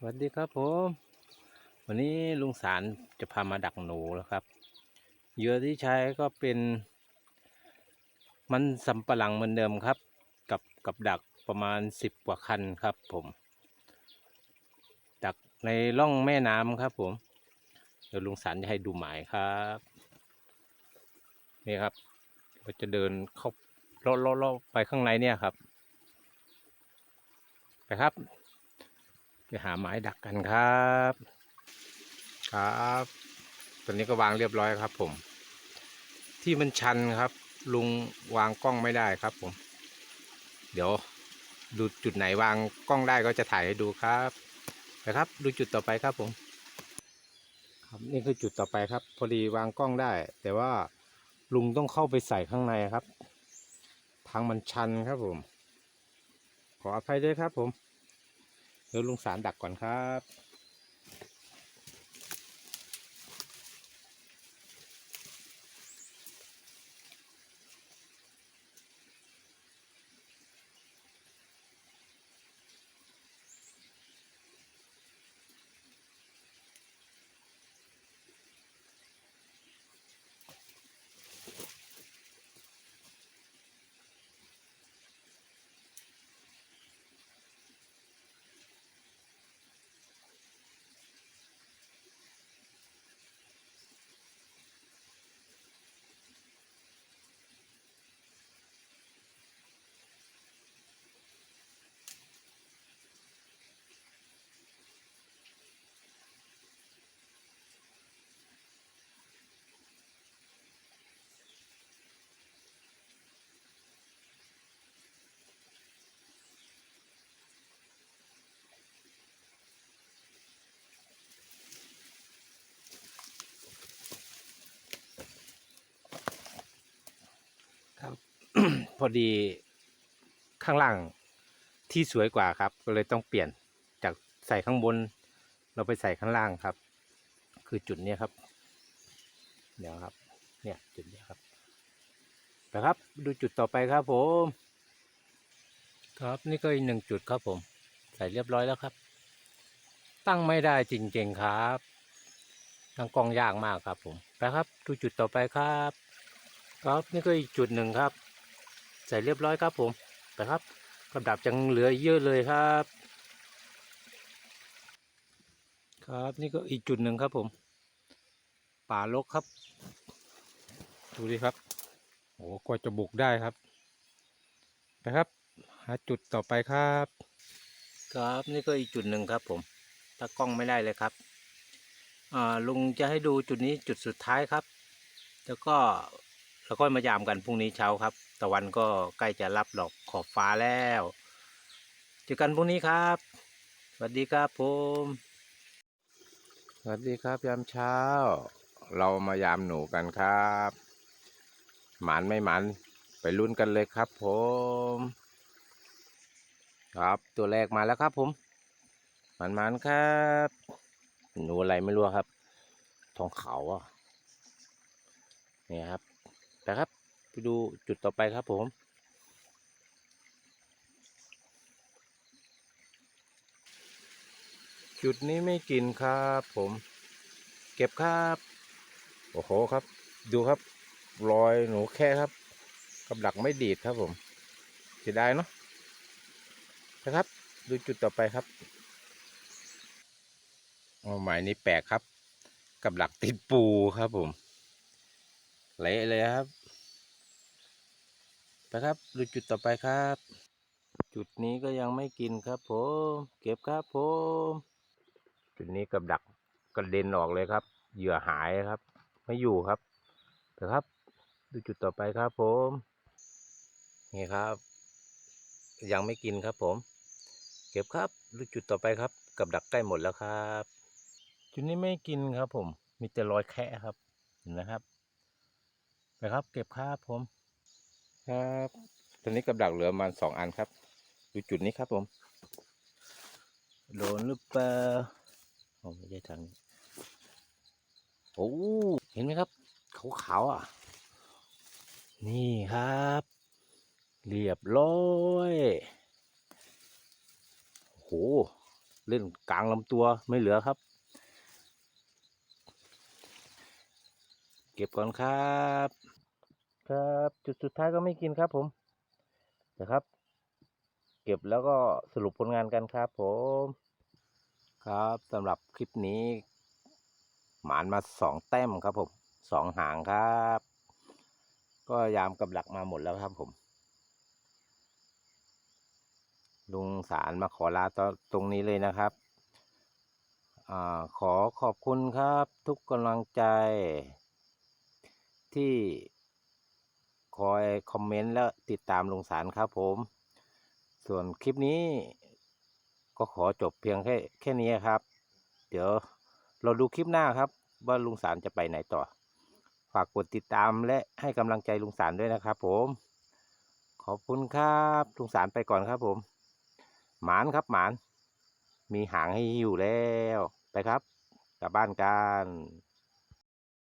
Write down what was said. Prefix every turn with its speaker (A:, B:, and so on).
A: สวัสดีครับผม วันนี้ลุงสารจะพามาดักหนูแล้วครับเหยื่อที่ใช้ก็เป็น มันสำปะหลังเหมือนเดิมครับ กับกับดักประมาณสิบกว่าคันครับผม ดักในร่องแม่น้ำครับผม เดี๋ยวลุงสารจะให้ดูหมายครับ นี่ครับเราจะเดินเข้าเลาะเลาะเลาะไปข้างในเนี่ยครับ ไปครับ ไปหาไม้ดักกันครับ ครับตอนนี้ก็วางเรียบร้อยครับ ผม ที่มันชันครับ ลุงวางกล้องไม่ได้ครับ ผม เดี๋ยว ดูจุดไหนวางกล้องได้ก็จะถ่ายให้ดูครับนะครับ ดูจุดต่อไปครับผม ครับนี่คือจุดต่อไปครับ พอดีวางกล้องได้ แต่ว่าลุงต้องเข้าไปใส่ข้างในครับ ทางมันชันครับผม ขออภัยด้วยครับผม เดี๋ยวลุงสารดักก่อนครับ พอดีข้างล่างที่สวยกว่าครับ ก็เลยต้องเปลี่ยนจากใส่ข้างบน เราไปใส่ข้างล่างครับ คือจุดนี้ครับ เดี๋ยวครับ เนี่ยจุดเนี้ครับนะครับ ดูจุดต่อไปครับผม ครับนี่ก็อีกหนึ่งจุดครับผม ใส่เรียบร้อยแล้วครับ ตั้งไม่ได้จริงๆครับตั้งกล้องยากมากครับผมไปครับ ดูจุดต่อไปครับ ครับนี่ก็อีกจุดหนึ่งครับ ใส่เรียบร้อยครับผมไปครับกับดับยังเหลือเยอะเลยครับ ครับนี่ก็อีกจุดหนึ่งครับผม ป่ารกครับ ดูดิครับโอ้กว่าจะบุกได้ครับไปครับ หาจุดต่อไปครับ ครับนี่ก็อีกจุดหนึ่งครับผมถ้ากล้องไม่ได้เลยครับอ่าลุงจะให้ดูจุดนี้จุดสุดท้ายครับ แล้วก็แล้วก็มายามกันพรุ่งนี้เช้าครับ ตะวันก็ใกล้จะรับดอกขอบฟ้าแล้วเจอกันพรุ่งนี้ครับสวัสดีครับผมสวัสดีครับยามเช้า เรามายามหนูกันครับหมานไม่หมานไปลุ้นกันเลยครับผม ครับตัวแรกมาแล้วครับผมหมานหมานครับ หนูอะไรไม่รู้ครับ ทองเขาอะนี่ครับไปครับ ดูจุดต่อไปครับผมจุดนี้ไม่กินครับผม เก็บครับ โอ้โหครับ ดูครับ รอยหนูแค่ครับ กับดักไม่ดีดครับผมเสียดายเนาะนะครับ ดูจุดต่อไปครับเอาหมายนี้แปลกครับ กับดักติดปูครับผมเลเลยครับ ไปครับดูจุดต่อไปครับ จุดนี้ก็ยังไม่กินครับผมเก็บครับผมจุดนี้กับดักกระเด็นออกเลยครับ เหยื่อหายครับ ไม่อยู่ครับไปครับ ดูจุดต่อไปครับผมนี่ครับ ยังไม่กินครับผม เก็บครับดูจุดต่อไปครับ กับดักใกล้หมดแล้วครับ จุดนี้ไม่กินครับผม มีแต่รอยแคะครับเห็นนะครับไปครับ เก็บครับผม ครับตอนนี้กับดักเหลือประมาณสองอันครับดูจุดนี้ครับผม โดนหรือเปล่าโอ้ไม่ใช่ทางโอ้เห็นไหมครับขาวๆอะ นี่ครับ เรียบร้อยโอ้โหเล่นกลางลำตัวไม่เหลือครับ เก็บก่อนครับ ครับ จุดสุดท้ายก็ไม่กินครับผมนะครับ เก็บแล้วก็สรุปผลงานกันครับผมครับสำหรับคลิปนี้ หมานมาสองแต้มครับผมสองหางครับ ก็ยามกับหลักมาหมดแล้วครับผมลุงสารมาขอลาตอตรงนี้เลยนะครับอขอขอบคุณครับ ทุกกำลังใจที่ คอยคอมเมนต์และติดตามลุงสารครับผม ส่วนคลิปนี้ก็ขอจบเพียงแค่แค่นี้ครับ เดี๋ยวเราดูคลิปหน้าครับ ว่าลุงสารจะไปไหนต่อ ฝากกดติดตามและให้กำลังใจลุงสารด้วยนะครับผม ขอบคุณครับลุงสารไปก่อนครับผม หมานครับหมาน มีหางให้อยู่แล้วไปครับ กลับบ้านกัน